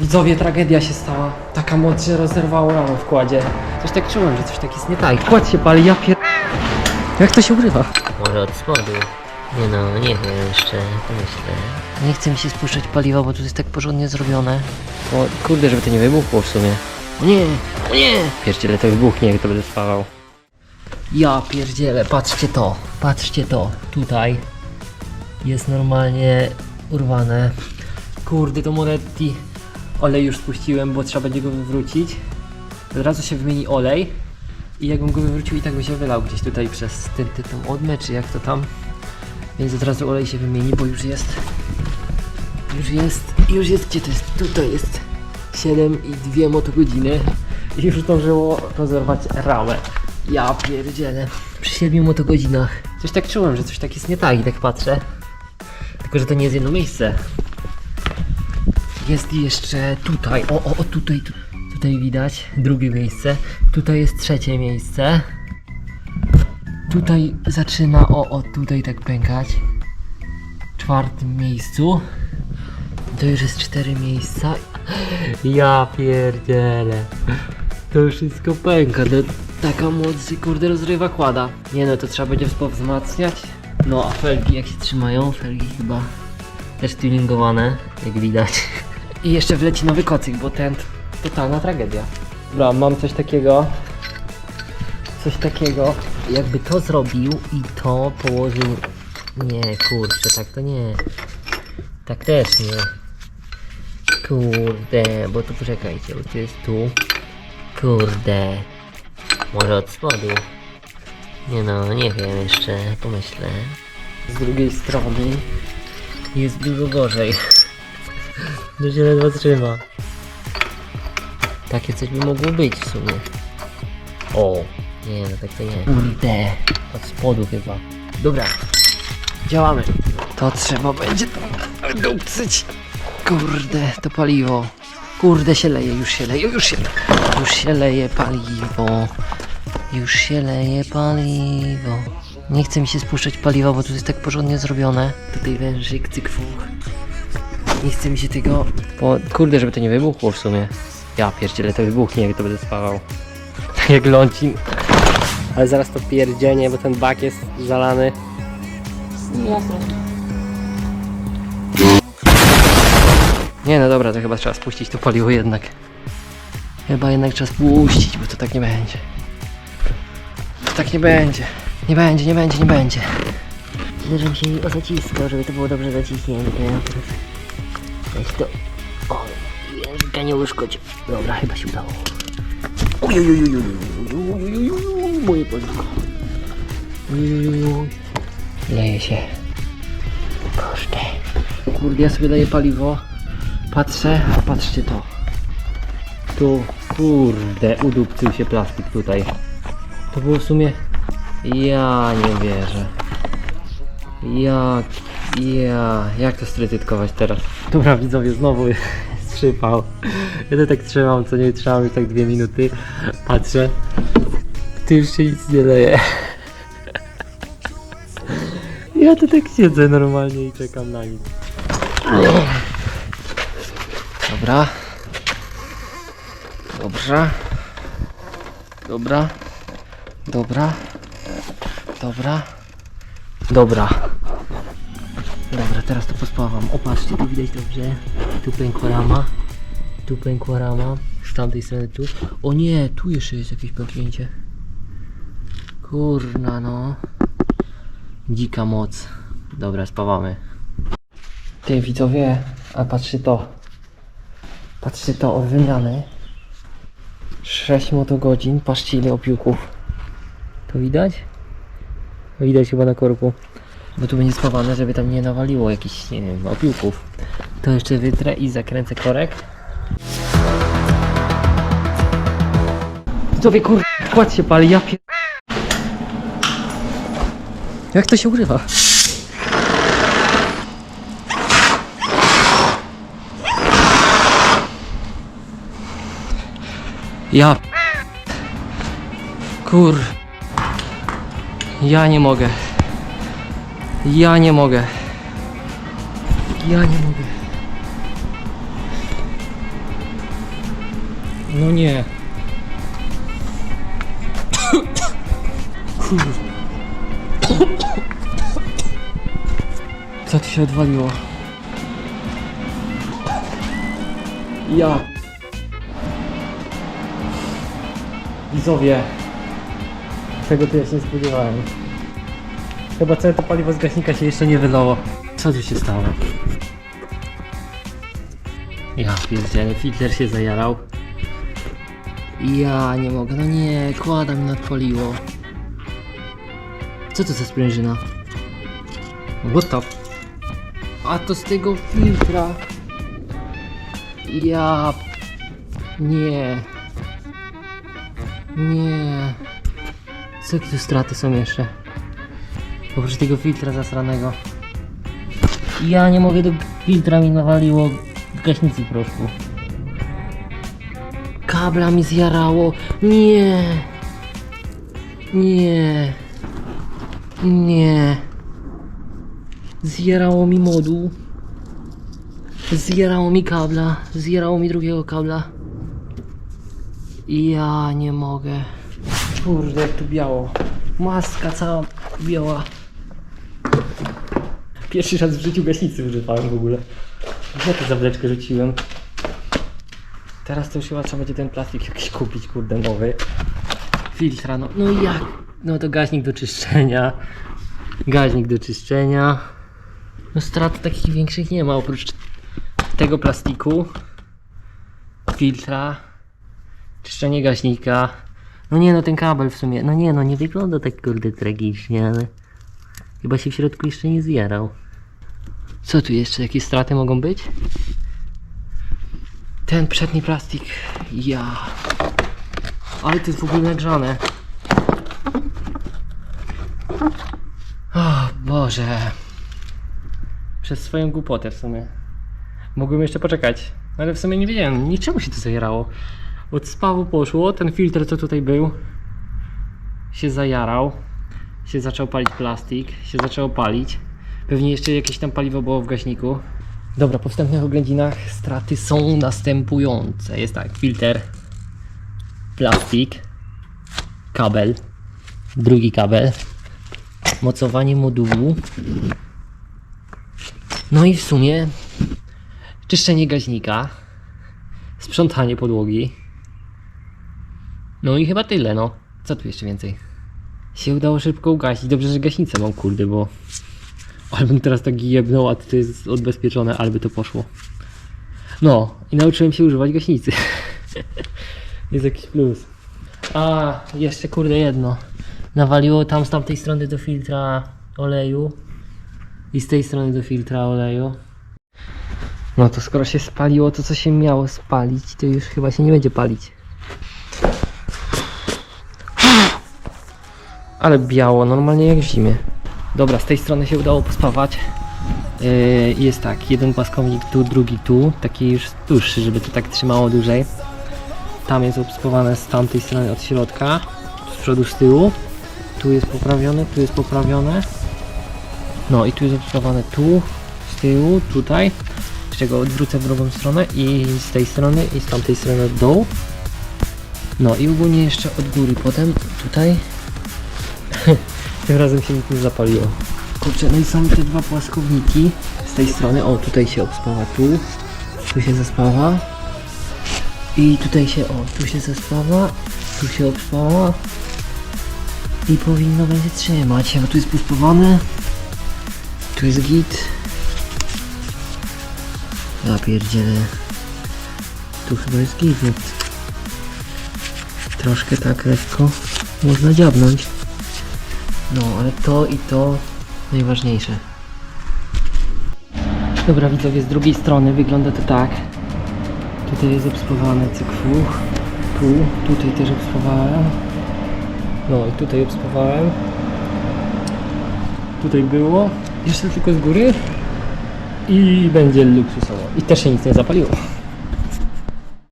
Widzowie, tragedia się stała. Taka moc, że rozerwało ramę w kładzie. Coś tak czułem, że coś tak jest nie tak. Kład się pali, ja pier... Jak to się urywa? Może od spodu? Nie no, nie wiem jeszcze, pomyślę. Nie chce mi się spuszczać paliwa, bo tu jest tak porządnie zrobione. O, kurde, żeby to nie wybuchło w sumie. Nie, nie! Pierdziele, to wybuchnie, jak to będę spawał. Ja pierdzielę, patrzcie to, patrzcie to, tutaj jest normalnie urwane. Kurde, to Moretti. Olej już spuściłem, bo trzeba będzie go wywrócić. Od razu się wymieni olej. I jakbym go wywrócił i tak by się wylał gdzieś tutaj przez ty, tą odmę, czy jak to tam. Więc od razu olej się wymieni, bo już jest. Już jest. Już jest. Gdzie to jest? Tutaj jest. 7 i 2 motogodziny. I już zdążyło rozerwać ramę. Ja pierdzielę. Przy 7 motogodzinach. Coś tak czułem, że coś tak jest nie tak i tak patrzę. Tylko, że to nie jest jedno miejsce. Jest jeszcze tutaj. O, o, o tutaj, tu, tutaj widać drugie miejsce. Tutaj jest trzecie miejsce. Tutaj zaczyna, o, o, tutaj tak pękać. W czwartym miejscu. To już jest cztery miejsca. Ja pierdzielę. To wszystko pęka. To taka moc, kurde rozrywa kłada. Nie no, to trzeba będzie powzmacniać. No, a felgi jak się trzymają? Felgi chyba też tuningowane, jak widać. I jeszcze wleci nowy kocyk, bo ten totalna tragedia. Dobra, mam coś takiego. Coś takiego. Jakby to zrobił i to położył... Nie, kurczę, tak to nie. Tak też nie. Kurde, bo tu poczekajcie, bo to jest tu. Kurde. Może od spodu? Nie no, nie wiem jeszcze, pomyślę. Z drugiej strony Jest dużo gorzej. To się ledwo trzyma. Takie coś by mogło być w sumie. O, nie no tak to nie. Kurde, od spodu chyba. Dobra, działamy. To trzeba będzie dupcyć. Kurde, to paliwo. Kurde, się leje, już się leje, już się, już się leje paliwo. Już się leje paliwo. Nie chce mi się spuszczać paliwa, bo tu jest tak porządnie zrobione. Tutaj wężyk, cykfuch. Nie chce mi się tego... Bo, kurde, żeby to nie wybuchło w sumie. Ja pierdzielę, to wybuchnie, jak to będę spawał. Tak jak lącin. Ale zaraz to pierdzienie, bo ten bak jest zalany. Nie no dobra, to chyba trzeba spuścić to paliwo jednak. Chyba jednak trzeba spuścić, bo to tak nie będzie. To tak nie będzie. Nie będzie, nie będzie, nie będzie. Zderzę się o zacisko, żeby to było dobrze zaciśnięte. Weź to. O, języka nie uszkodź. Dobra, chyba się udało. Paliwo. Leje się. Kurde. Kurde, ja sobie daję paliwo. Patrzę, a patrzcie to. Tu, kurde, udupcył się plastik tutaj. To było w sumie... Ja nie wierzę. Jak... Ja... Jak to strytytkować teraz? Dobra widzowie, znowu jest przypał. Ja to tak trzymam, co nie trzymam już tak dwie minuty. Patrzę. Tu już się nic nie leje. Ja to tak siedzę normalnie i czekam na nic. Dobra. Dobrze. Dobra. Dobra. Dobra. Dobra. Dobra, teraz to pospawam. Opatrzcie, tu widać dobrze. Tu pękła rama. Tu pękła rama. Z tamtej strony tu. O nie, tu jeszcze jest jakieś pęknięcie. Kurna no. Dzika moc. Dobra, spawamy. Ty widzowie, a patrzcie to. Patrzcie to, o wymiany. 6 motogodzin, patrzcie ile opiłków. To widać? Widać chyba na korku. Bo tu będzie spawane, żeby tam nie nawaliło jakichś, nie wiem, opiłków. To jeszcze wytrę i zakręcę korek. Widzowie, kur... kład się pali, ja pier... Jak to się urywa? Ja. Kur. Ja nie mogę. Ja nie mogę. Ja nie mogę. No nie. Co ci się odwaliło? Ja. Widzowie. Tego to ja się nie spodziewałem. Chyba całe to paliwo z gaśnika się jeszcze nie wylało. Co tu się stało? Ja pierdzielę, filtr się zajarał. Ja nie mogę, no nie, kłada mi nadpaliło. Co to za sprężyna? What the... A to z tego filtra. Ja... Nie. Nie. Co tu straty są jeszcze? Oprócz tego filtra zasranego. Ja nie mogę, do filtra mi nawaliło gaśnicy proszku. Kabla mi zjarało. Nie. Nie. Nie. Zjerało mi moduł. Zjerało mi kabla. Zjerało mi drugiego kabla. Ja nie mogę. Kurde, jak tu biało. Maska cała biała. Pierwszy raz w życiu gaśnicy używałem w ogóle. Gdzie tę zawleczkę rzuciłem? Teraz to już chyba trzeba będzie ten plastik jakiś kupić, kurde, nowy. Filtra, no, no jak? No to gaźnik do czyszczenia. Gaźnik do czyszczenia. No strat takich większych nie ma, oprócz tego plastiku. Filtra. Czyszczenie gaśnika. No nie no, ten kabel w sumie, no nie no, nie wygląda tak kurde tragicznie, ale chyba się w środku jeszcze nie zjarał. Co tu jeszcze, jakie straty mogą być? Ten przedni plastik, ja. Ale to jest w ogóle nagrzane. O Boże. Przez swoją głupotę w sumie. Mogłem jeszcze poczekać, ale w sumie nie wiedziałem, niczemu się to zajerało. Od spawu poszło, ten filtr co tutaj był się zajarał, się zaczął palić plastik, się zaczęło palić. Pewnie jeszcze jakieś tam paliwo było w gaśniku. Dobra, po wstępnych oględzinach straty są następujące. Jest tak, filtr, plastik, kabel, drugi kabel, mocowanie modułu. No i w sumie czyszczenie gaźnika, sprzątanie podłogi. No i chyba tyle, no. Co tu jeszcze więcej? Się udało szybko ugasić. Dobrze, że gaśnicę mam, kurde, bo... Albo teraz tak jebnął, a to jest odbezpieczone, albo to poszło. No, i nauczyłem się używać gaśnicy. jest jakiś plus. A, jeszcze kurde jedno. Nawaliło tam z tamtej strony do filtra oleju. I z tej strony do filtra oleju. No to skoro się spaliło to, co się miało spalić, to już chyba się nie będzie palić. Ale biało, normalnie jak w zimie. Dobra, z tej strony się udało pospawać. Yy, jest tak, jeden płaskownik tu, drugi tu, taki już dłuższy, żeby to tak trzymało dłużej. Tam jest obspawane z tamtej strony od środka, z przodu, z tyłu. Tu jest poprawione, tu jest poprawione. No i tu jest obspawane tu, z tyłu, tutaj. Z czego odwrócę w drugą stronę i z tej strony i z tamtej strony od dołu. No i ogólnie jeszcze od góry, potem tutaj tym razem się nic nie zapaliło. Kurczę, no i są te dwa płaskowniki z tej strony. O, tutaj się obspawa tu, tu się zaspawa. I tutaj się, o, tu się zaspawa, tu się obspawa. I powinno będzie trzymać, bo tu jest puspowane. Tu jest git. Ja pierdzielę. Tu chyba jest git, więc troszkę tak lekko można dziabnąć. No, ale to i to najważniejsze. Dobra, widzowie, z drugiej strony wygląda to tak. Tutaj jest obspawane cykwu. Tu, tutaj też obspawałem. No i tutaj obspawałem. Tutaj było. Jeszcze tylko z góry. I będzie luksusowo. I też się nic nie zapaliło.